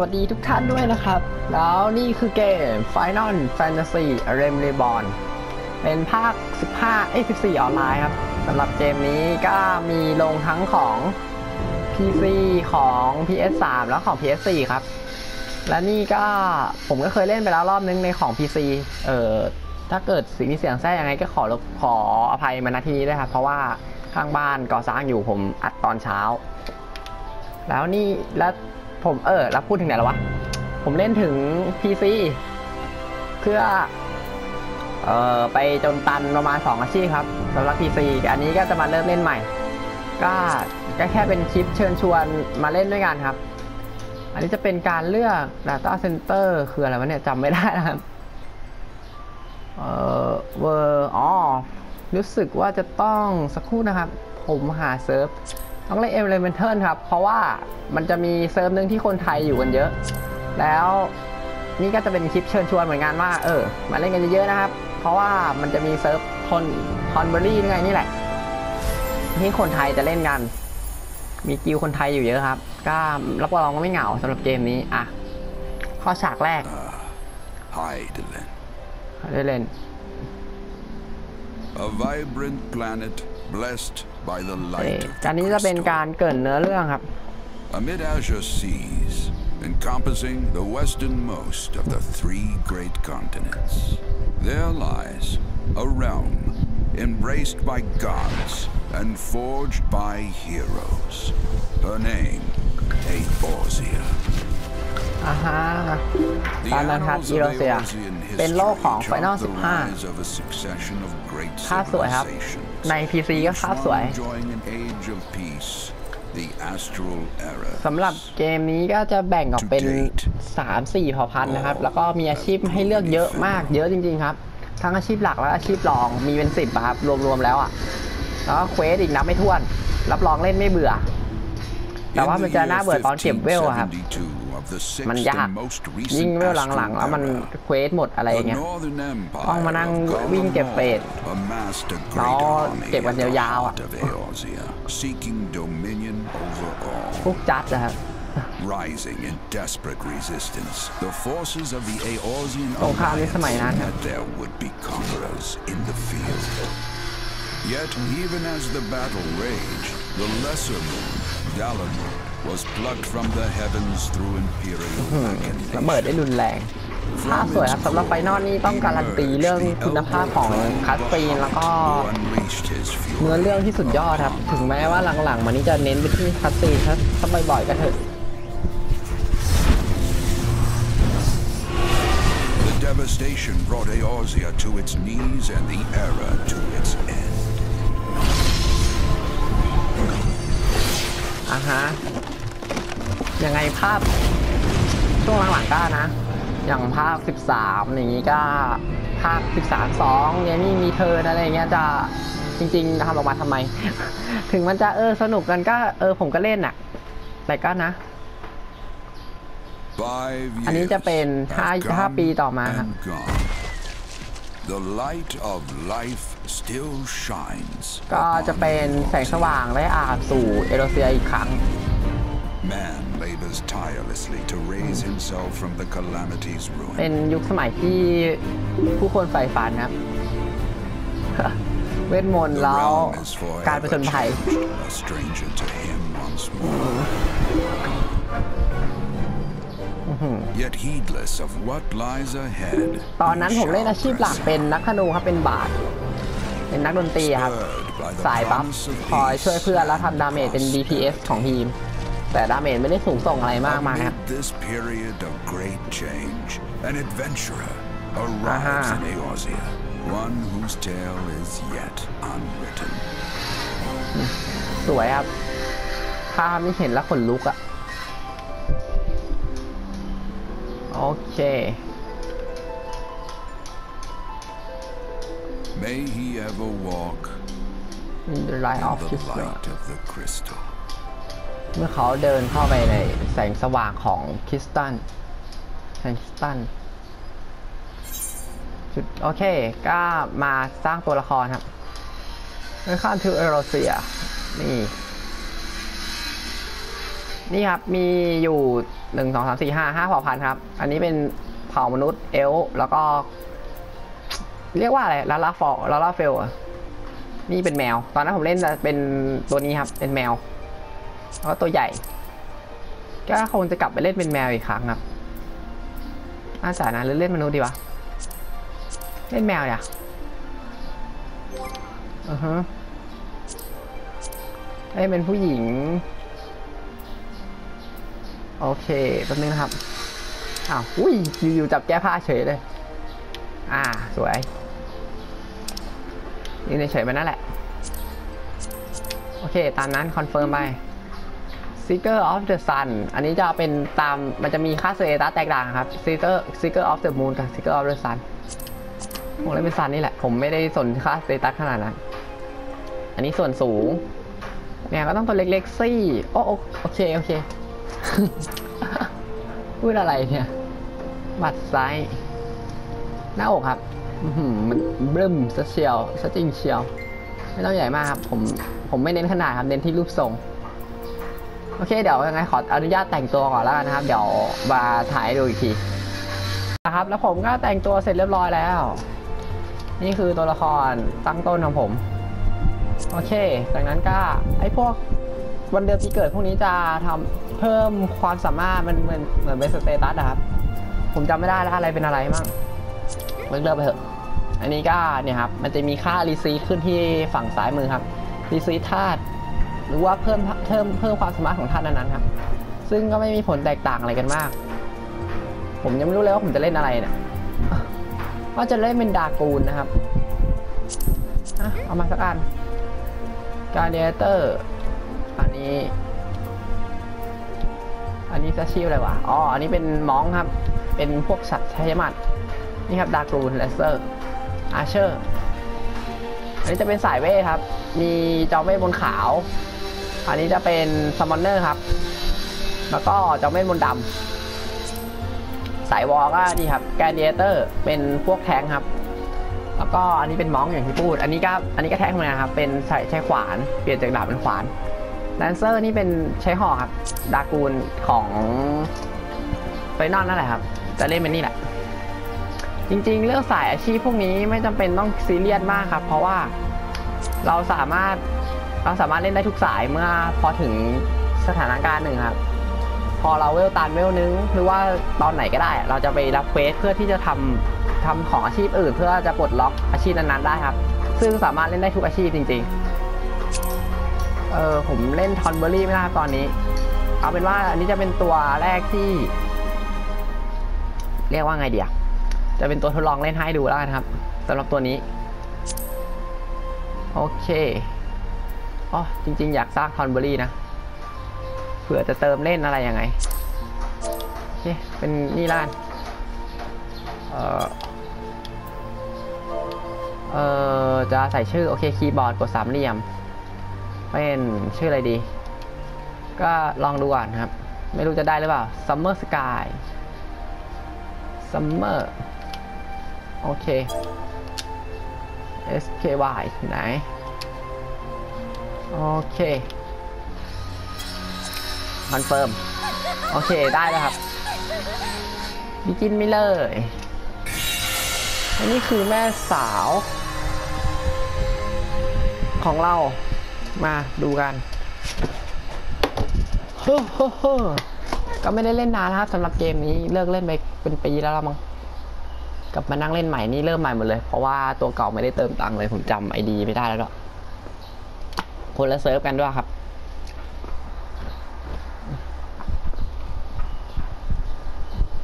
วัสดีทุกท่านด้วยนะครับ แล้วนี่คือเกม Final Fantasy Rem Reborn เป็นภาค 15 เอ้ย 14 ออนไลน์ครับสำหรับเกมนี้ก็มีลงทั้งของ PC ของ PS3 แล้วของ PS4 ครับ และนี่ก็ผมก็เคยเล่นไปแล้วรอบนึงในของ PC เอ่อถ้าเกิดสิ่งที่เสียงแท้ยังไงก็ขอขออภัยมาณที่นี้ด้วยครับ เพราะว่าข้างบ้านก่อสร้างอยู่ผมอัดตอนเช้า แล้วนี่แล้ว ผมเออแล้วพูดถึงไหนแล้ววะ ผมเล่นถึง PC เพื่อเออไปจนตันประมาณ 2 อาชีพครับสำหรับ PC อันนี้ก็จะมาเริ่มเล่นใหม่ ก็ก็แค่เป็นคลิปเชิญชวนมาเล่นด้วยกันครับ อันนี้จะเป็นการเลือก Data Center คืออะไรวะเนี่ยจำไม่ได้นะครับเออเวอร์อ๋อรู้สึกว่าจะต้องสักครู่นะครับ ผมหาเซิร์ฟ ต้องเล่น Elemental ครับ เพราะว่ามันจะมีเซิร์ฟหนึ่งที่คนไทยอยู่กันเยอะ แล้วนี่ก็จะเป็นคลิปเชิญชวนเหมือนกันว่า เออ มาเล่นกันเยอะๆนะครับ เพราะว่ามันจะมีเซิร์ฟคอนคอนเบอรี่ไงนี่แหละ ที่คนไทยจะเล่นกัน มีกิวคนไทยอยู่เยอะครับ ก็รับรองว่าไม่เหงาสำหรับเกมนี้อะข้อฉากแรก Heidelin, ได้เล่น a vibrant planet blessed by the เอ่อ light of กา ร the นี้จะเป็น crystal. การเกรินเนื้อเรื่องครับ Amid azure seas, encompassing the westernmost of the three great continents, there lies a realm embraced by gods and forged by heroes. Her name, Aethorsia. อ่าฮะ The การนั้นครับ annals อี of โรเซีย Eorzean เป็นโลกของ history Final chart the 15 rise of a succession of great ภาพสวยครับ civilizations. ใน PC ก็ภาพสวย Enjoying an age of peace, the Astral Era. สำหรับเกมนี้ก็จะแบ่งออกเป็น 3-4เผ่าพันธุ์นะครับ แล้วก็มีอาชีพให้เลือกเยอะมากเยอะจริง ๆ ครับ ทั้งอาชีพหลักและอาชีพรองมีเป็นสิบครับ รวม ๆ แล้วอะ แล้วก็เควสอีกนับไม่ถ้วน รับรองเล่นไม่เบื่อ แต่ว่ามันจะน่าเบื่อตอนเก็บเวลอะครับ มันยากยิ่งเวลหลังๆแล้วมันเควสหมดอะไรอย่างเงี้ยต้องมานั่งวิ่งเก็บเฟสแล้วเก็บกันยาวๆอะ seeking dominion over all. พวกจัดนะครับ Rising in desperate resistance, the forces of the Eorzean สงครามในสมัยนั้น Alliance ครับ met their would-be conquerors in the field. Yet, even as the battle raged, the lesser moon, Dalamud, was plucked from the heavens through imperial ระเบิดได้ machination. รุนแรงภาพสวยครับสำหรับไฟนอลนี่ต้องการันตีเรื่องคุณภาพของคัสซีนแล้วก็ Who unleashed his เนื้อ fury เรื่องที่สุดยอดครับ ถึงแม้ว่าหลังๆมันนี้จะเน้นไปที่คัสซีนถ้าบ่อยๆก็เถอะ The devastation brought Eorzea to its knees and the era to its end. อะฮะ ยังไงภาพ ช่วงหลังๆก็นะ อย่างภาค 13 อย่างนี้ก็ภาค 13 2เนี่ยนี่มีเธออะไรอย่างเงี้ยจะจริงๆทำออกมาทำไม ถึงมันจะเออสนุกกันก็เออผมก็เล่นน่ะแต่ก็นะ Five อันนี้ years จะเป็นห้า have ห้า come ปีต่อมาครับ and gone. The light of life still shines. ก็จะเป็นแสงสว่างและอาบสู่เอโรเซียอีกครั้ง Man labors tirelessly to raise himself from the calamity's เป็น ruin. ยุคสมัยที่ผู้คนใฝ่ฝันครับเวทมนต์ The แล้ว realm is การประจ forever นภัย changed, a stranger to him once more. Yet heedless of what lies ahead, ตอนนั้น he ผมเล่น shall อาชีพหลัก press เป็น on. นักธนูครับเป็นบาท เป็นนักดนตรีครับ Spurred by the สายบัฟ promise of คอย peace ช่วยเพื่อนแล้วทำดาเมจเป็น and DPS ของทีม แต่ดาเมจไม่ได้สูงส่งอะไรมากมายครับ Amid this period of great change, an adventurer arrives in Eorzea, one whose tale is yet unwritten. สวยครับภาพนี่เห็นแล้วขนลุกอะโอเค May he ever walk in the light in of the his love light of the crystal. เมื่อเขาเดินเข้าไปในแสงสว่างของคริสตันแสงคริสตันจุดโอเค ก็มาสร้างตัวละครครับเมื่อข้ามทูเอโรเซีย นี่ นี่ครับ มีอยู่หนึ่งสองสามสี่ห้าห้าเผ่าพันธุ์ครับ อันนี้เป็นเผ่ามนุษย์เอลฟ์แล้วก็ เรียกว่าอะไรลาลาฟอลาลาเฟลอะนี่เป็นแมว ตอนนั้นผมเล่นจะเป็นตัวนี้ครับ เป็นแมว แล้วก็ตัวใหญ่ ก็คงจะกลับไปเล่นเป็นแมวอีกครั้งครับอาสานะหรือเล่นมนุษย์ดีวะ เล่นแมวอย่ะอือฮะเอ้เป็นผู้หญิง โอเคแป๊บนึงนะครับ อ้าว อุ้ยอยู่ๆจับแก้ผ้าเฉยเลย อ่า สวย ยืนเฉยๆไปนั่นแหละ โอเค ตามนั้นคอนเฟิร์มไป Seeker of the Sun อันนี้จะเป็นตามมันจะมีค่าเซตัสแตกต่างครับ Seeker Seeker of the Moon กับ Seeker of the Sun ผมเล่นเป็นซันนี่แหละ ผมไม่ได้สนค่าเตตัสขนาดนั้น อันนี้ส่วนสูงเนี่ยก็ต้องตัวเล็กๆซี่โอ้โอโอเค โอเค พูดอะไรเนี่ย บัตรไซส์หน้าอกครับ มันเบิ่มซะเชียวซะจริงเชียว ไม่ต้องใหญ่มากครับ ผม ผมไม่เน้นขนาดครับ เน้นที่รูปทรง โอเค เดี๋ยวยังไงขออนุญาตแต่งตัวก่อนแล้วกันนะครับ เดี๋ยวมาถ่ายให้ดูอีกทีนะครับ แล้วผมก็แต่งตัวเสร็จเรียบร้อยแล้ว นี่คือตัวละครตั้งต้นของผม โอเค จากนั้นก็ไอ้พวกวันเดือนปีเกิดพวกนี้จะทำเพิ่มความสามารถมันเหมือนเหมือนเป็นสเตตัสนะครับ ผมจำไม่ได้แล้วอะไรเป็นอะไรมั่ง เลิกเลิกไปเถอะ อันนี้ก็เนี่ยครับ มันจะมีค่ารีซีขึ้นที่ฝั่งซ้ายมือครับ รีซีธาตุหรือว่าเพิ่มเพิ่มเพิ่มความสามารถของธาตุนั้นๆครับ ซึ่งก็ไม่มีผลแตกต่างอะไรกันมาก ผมยังไม่รู้เลยว่าผมจะเล่นอะไรเนี่ยก็จะเล่นเป็นดากูนนะครับเอามาสักอันการเดเตอร์อันนี้ อันนี้จะชื่ออะไรวะ อ๋อ อันนี้เป็นมองครับ เป็นพวกสัตว์ใชัยมัด นี่ครับดากูนเลสเตอร์อาเชอร์อันนี้จะเป็นสายเวทครับ มีจอมเวทบนขาว อันนี้จะเป็นซัมมอนเนอร์ครับ แล้วก็จอมเวทบนดำสายวอลก็นี่ครับแกนเดเตอร์เป็นพวกแทงครับ แล้วก็อันนี้เป็นมองอย่างที่พูด อันนี้ก็อันนี้ก็แทงเหมือนกันครับ เป็นใช้ใช้ขวานเปลี่ยนจากดาบเป็นขวานแลนเซอร์นี่เป็นใช้หอกครับ ดากูลของไฟนอลนั่นแหละครับ จะเล่นเป็นนี่แหละ จริงๆเรื่องสายอาชีพพวกนี้ไม่จำเป็นต้องซีเรียสมากครับ เพราะว่าเราสามารถเราสามารถเล่นได้ทุกสายเมื่อพอถึงสถานการณ์หนึ่งครับ พอเราเวลตันเวลนึงหรือว่าตอนไหนก็ได้ เราจะไปรับเควสเพื่อที่จะทำทำของอาชีพอื่น เพื่อจะปลดล็อกอาชีพนั้นๆได้ครับ ซึ่งสามารถเล่นได้ทุกอาชีพจริง ๆ เออผมเล่นทอนเบอรี่ไม่ได้ครับตอนนี้ เอาเป็นว่าอันนี้จะเป็นตัวแรกที่ เรียกว่าไงเดีย จะเป็นตัวทดลองเล่นให้ดูแล้วกันครับสำหรับตัวนี้ โอเคอ๋อจริง ๆ อยากสร้างทอนเบอรี่นะเผื่อจะเติมเล่นอะไรยังไงโอเคเป็นนี่ล้านเอ่อเอ่อจะใส่ชื่อ โอเคคีย์บอร์ดกดสามเหลี่ยม เป็นชื่ออะไรดี ก็ลองดูก่อนครับ ไม่รู้จะได้หรือเปล่า Summer Sky Summer โอเค SKY ไหน โอเคคอนเฟิร์ม โอเค ได้แล้วครับบิกินไม่เลย อันนี้คือแม่สาว ของเรา มาดูกันเฮ้อเฮ้อเฮ้อก็ไม่ได้เล่นนานแล้วครับสำหรับเกมนี้ เลิกเล่นไปเป็นปีแล้วละมั้ง กลับมานั่งเล่นใหม่นี่เริ่มใหม่หมดเลย เพราะว่าตัวเก่าไม่ได้เติมตังค์เลย ผมจำไอดีไม่ได้แล้วคนละเซิร์ฟกันด้วยครับ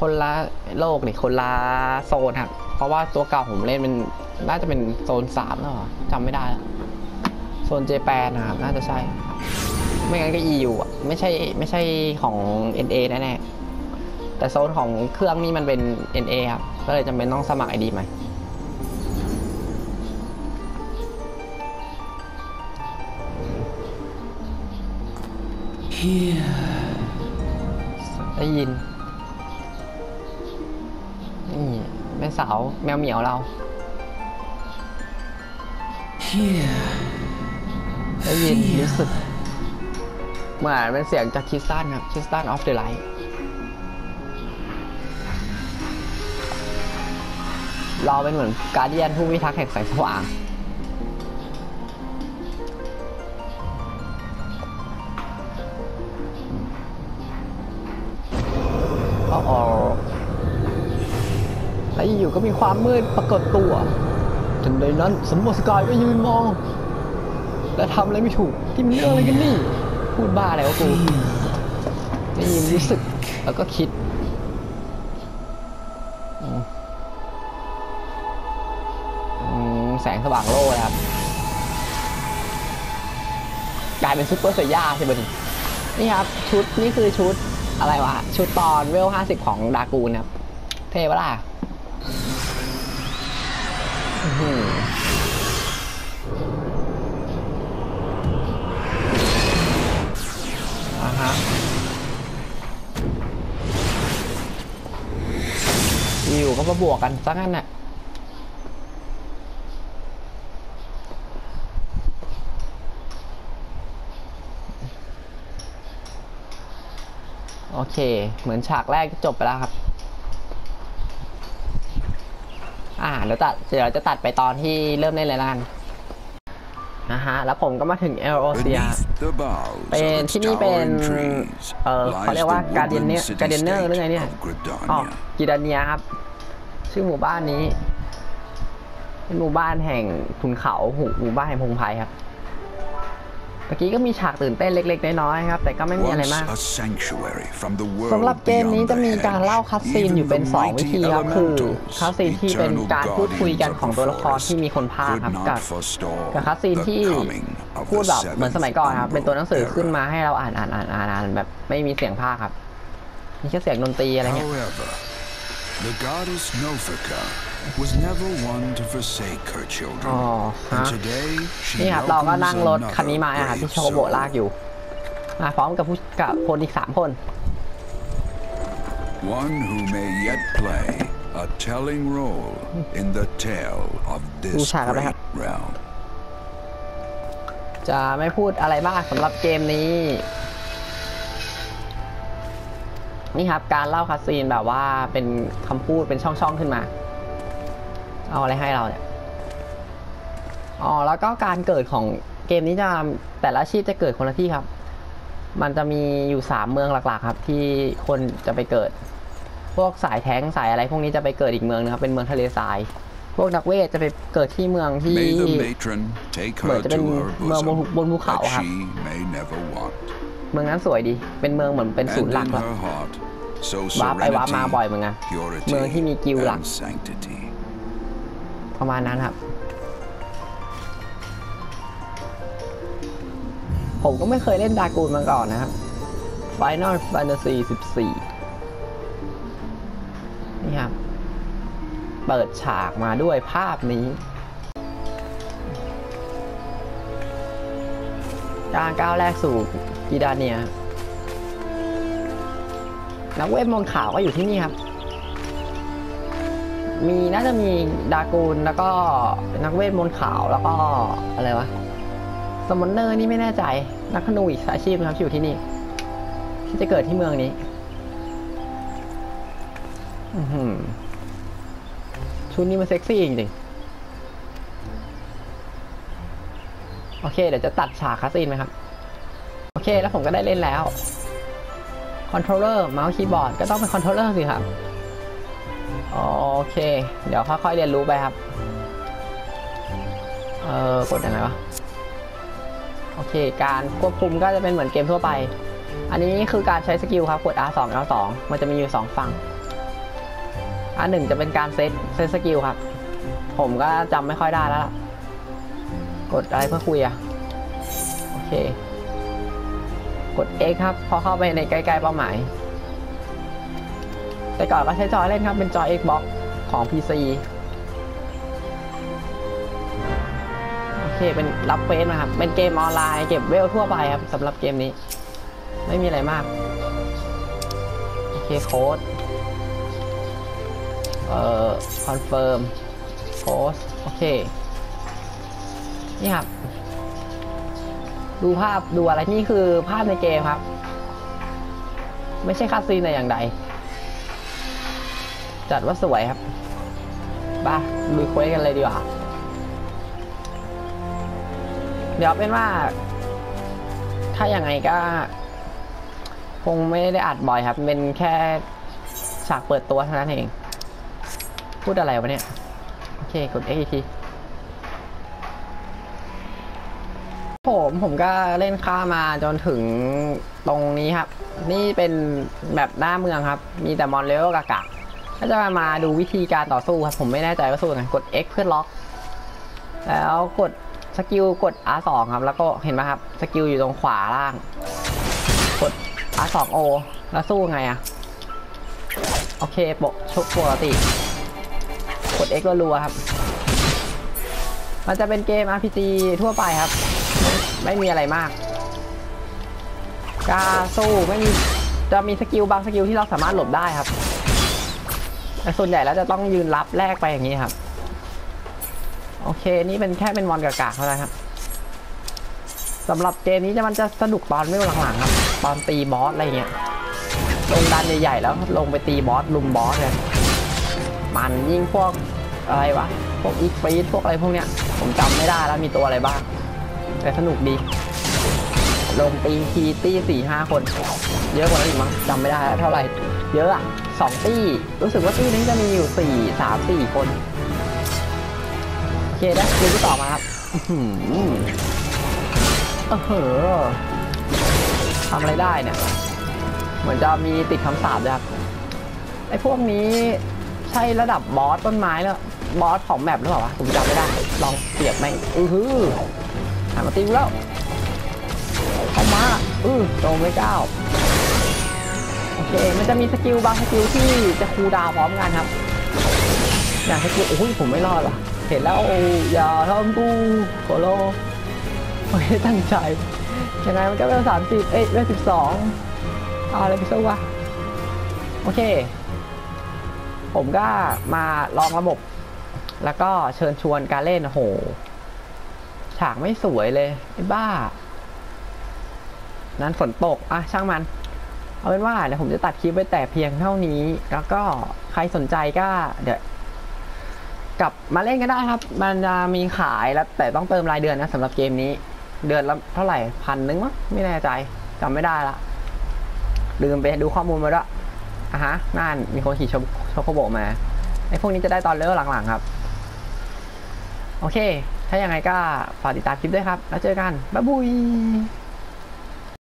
คนละโลกนี่คนละโซนครับ เพราะว่าตัวเก่าผมเล่นเป็นน่าจะเป็นโซนสามแล้วเหรอจำไม่ได้แล้วโซนเจแปนนะครับ น่าจะใช่ ไม่งั้นก็ EU อะ ไม่ใช่ไม่ใช่ของ NA แน่ๆ แต่โซนของเครื่องนี่มันเป็น NA ครับ ก็เลยจำเป็นต้องสมัคร ID ใหม่ ได้ยิน นี่แม่สาวแมวเหมียวเราได้ยินรู้สึกเหมือนเป็นเสียงจากคิสตันครับคิสตันออฟเดอะไลท์ เราเป็นเหมือนการเดียนผู้พิทักษ์แห่งแสงสว่างอ๋อแล้วอยู่ก็มีความมืดปรากฏตัวทันใดนั้นสมบูรณ์สกายก็ยืนมอง และทำอะไรไม่ถูกที่มันเรื่องอะไรกันนี่ พูดบ้าอะไรวกูได้ยินรู้สึกแล้วก็คิด แสงสว่างโล่เลยครับกลายเป็นซุปเปอร์เซย่าใช่ไหมนี่ครับ ชุดนี่คือชุดอะไรวะ ชุดตอนเวลห้าสิบของดากูนครับ เท่ปะล่ะอื้อหืออ่าฮะอยู่ก็มาบวกกันซะงั้นน่ะ โอเค เหมือนฉากแรกจบไปแล้วครับ อ่าเดี๋ยวตัดเดี๋ยวเราจะตัดไปตอนที่เริ่มเล่นเลยละกันนะฮะ แล้วผมก็มาถึงเอลโอเซีย Beneath the boughs เป็น of its ที่นี่เป็น towering trees เออ lies เขาเรียกว่า the การเดียนเนอ woodland ร์การเดียนเนอร์หรือไงเนี่ย city-state of อ๋อ Gridania. กิดาเนียครับ ชื่อหมู่บ้านนี้ เป็นหมู่บ้านแห่งขุนเขาหมู่หมู่บ้านแห่งพงไพรครับ เมื่อกี้ก็มีฉากตื่นเต้นเล็ก ๆ น้อยๆครับ แต่ก็ไม่มีอะไร Once มาก a sanctuary from the world สำหรับเกมนี้ beyond จะมี the การเล่า hedge. คัสซีนอยู่เป็น Even 2 the วิธี mighty ครับ คือ elementals, คัสซีนที่เป็น eternal การพูดคุยกัน guardians ของ of ตัว the ละคร forest, ที่มีคนพากย์ครับ could กับ not forestall กับคัสซีน the ที่ coming of พูด the แบบเหมือนสมัยก่อนครับ seventh เป็นตัวหนังสือ Umbral ขึ้นมาให้เราอ่านอ่านอ่านอ่านอ่านแบบไม่มีเสียงพากย์ครับมีแค่เสียงดนตรีอะไรเงี้ย However, the goddess Nofika was never one to forsake her children. อ๋อฮะ And today นี่ she ครับเราก็นั่งรถ welcomes คันนี้มา another ครับที่ brave โชโบ soul. ลากอยู่มาพร้อมกับผู้กับคนอีกสามคน One who may yet play a telling role in the tale of ดู this ฉากกันไหมครับ great realm. จะไม่พูดอะไรมากสำหรับเกมนี้ นี่ครับการเล่าคัสซีนแบบว่าเป็นคำพูดเป็นช่องๆขึ้นมา เอาอะไรให้เราเนี่ย อ๋อ แล้วก็การเกิดของเกมนี้จะแต่ละอาชีพจะเกิดคนละที่ครับ มันจะมีอยู่สามเมืองหลักๆ ครับ ที่คนจะไปเกิด พวกสายแท้งสายอะไรพวกนี้จะไปเกิดอีกเมืองนึงครับ เป็นเมืองทะเลทราย พวกนักเวทจะไปเกิดที่เมืองที่ May the matron take เหมือ her นจะเป็น to her เมืองบน bosom บนภูเขา that ครับ she may never want. เมืองนั้นสวยดี เป็นเมืองเหมือนเป็นศูน And ย์หลัก in แล้ว her heart, so ว้าร์ปไปว้าร์ปมาบ่อยเหมือนกัน purity เมืองที่มีกิลด์หลัก and sanctity. ประมาณนั้นครับ ผมก็ไม่เคยเล่นดากูนมาก่อนนะครับ Final Fantasy 14 นี่ครับ เปิดฉากมาด้วยภาพนี้การก้าวแรกสู่กีดาเนียนักเวทมนต์ขาวก็อยู่ที่นี่ครับ มีน่าจะมีดากูนแล้วก็นักเวทมนต์ขาวแล้วก็อะไรวะสมอนเนอร์นี่ไม่แน่ใจ นักขนูอีกอาชีพนะครับที่อยู่ที่นี่ ที่จะเกิดที่เมืองนี้อื้อหือชุดนี้มันเซ็กซี่จริงๆ โอเค เดี๋ยวจะตัดฉากคาสซีนไหมครับ โอเค แล้วผมก็ได้เล่นแล้วคอนโทรลเลอร์เมาส์คีย์บอร์ดก็ต้องเป็นคอนโทรลเลอร์สิครับ โอเค เดี๋ยวค่อยๆเรียนรู้ไปครับ เออกดยังไงวะ โอเค การควบคุมก็จะเป็นเหมือนเกมทั่วไป อันนี้คือการใช้สกิลครับ กด R2 L2 มันจะมีอยู่ 2 ฝั่ง อันหนึ่งจะเป็นการเซตเซตสกิลครับ ผมก็จำไม่ค่อยได้แล้วล่ะ กดอะไรเพื่อคุยอะโอเค กด X ครับ พอเข้าไปในใกล้ๆเป้าหมาย แต่ก่อนก็ใช้จอยเล่นครับ เป็นจอย Xbox ของ PC โอเค เป็นรับเฟสนะครับ เป็นเกมออนไลน์ เก็บเวลทั่วไปครับสำหรับเกมนี้ ไม่มีอะไรมาก โอเค โค้ด เอ่อ คอนเฟิร์ม โพส โอเค นี่ครับ ดูภาพดูอะไรนี่คือภาพในเกมครับ ไม่ใช่คาสซีนแต่อย่างใด จัดว่าสวยครับไปดูเควสกันเลยดีกว่าเดี๋ยวเป็นว่า ถ้าอย่างไงก็ คงไม่ได้อัดบ่อยครับ เป็นแค่ฉากเปิดตัวเท่านั้นเอง พูดอะไรวะเนี่ย โอเค กด X อีกทีผมผมก็เล่นข้ามาจนถึงตรงนี้ครับ นี่เป็นแบบหน้าเมืองครับ มีแต่มอนเลเวกากะ ก็จะมามาดูวิธีการต่อสู้ครับผมไม่แน่ใจว่าสู้ยังไงกด X เพื่อล็อก แล้วกดสกิลกด R2 ครับ แล้วก็เห็นไหมครับสกิลอยู่ตรงขวาล่าง กด R2O แล้วสู้ไงอะโอเคปกชุกปกติ กด X รัวๆครับ มันจะเป็นเกม RPG ทั่วไปครับ ไม่มีอะไรมากกล้าสู้ไม่มีจะมีสกิลบางสกิลที่เราสามารถหลบได้ครับ ส่วนใหญ่แล้วจะต้องยืนรับแลกไปอย่างนี้ครับ โอเค นี่เป็นแค่เป็นมอนกากาเท่านั้นครับสำหรับเกมนี้จะมันจะสนุกตอนไม่หลังๆครับ ตอนตีบอสอะไรเงี้ยลงดันใหญ่ๆแล้วลงไปตีบอสลุมบอสเลยมันยิ่งพวกอะไรวะพวกอีกฟีดพวกอะไรพวกเนี้ย ผมจำไม่ได้แล้วมีตัวอะไรบ้าง แต่สนุกดี ลงตีทีตีสี่ห้าคน เยอะกว่านั้นอีกมั้งจำไม่ได้แล้วเท่าไหร่เยอะอะ สองตี้ รู้สึกว่าตี้นี้จะมีอยู่สี่สามสี่คน โอเคได้ดูที่ต่อมาครับอื้อหือเออเหอะทำอะไรได้เนี่ย เหมือนจะมีติดคำสาปด้วยครับไอ้พวกนี้ใช่ระดับบอสต้นไม้แล้วบอสของแมปหรือเปล่าวะผมจำไม่ได้ ลองเสียบแม่งอือฮือหันมาตีกูแล้วเข้ามา อือโดนไม่เก้า โอเค มันจะมีสกิลบางสกิลที่จะคูลดาวพร้อมกันครับอย่างสกิลโอ้ยผมไม่รอดว่ะ เห็นแล้วอย่าทำกูโคโลไม่ได้ตั้งใจยังไงมันก็เป็นสามสิบเอ้ยเป็นสิบสองเอาอะไรไปสู้วะโอเค ผมก็มาลองระบบ แล้วก็เชิญชวนการเล่นโอ้โหฉากไม่สวยเลยไอ้บ้า นั้นฝนตก อะ ช่างมัน เอาเป็นว่าเดี๋ยวผมจะตัดคลิปไว้แต่เพียงเท่านี้ แล้วก็ใครสนใจก็เดี๋ยวกลับมาเล่นก็ได้ครับ มันจะมีขายแล้ว แต่ต้องเติมรายเดือนนะสำหรับเกมนี้ เดือนละเท่าไหร่พันนึงมั้งไม่แน่ใจจำไม่ได้ละลืมไปดูข้อมูลมาด้วยอะฮะนั่นมีคนขี่โชโชโคโบมาไอ้พวกนี้จะได้ตอนเลเวลหลังๆครับ โอเค ถ้าอยังไงก็ฝากติดตามคลิปด้วยครับ แล้วเจอกัน บ๊ายบุย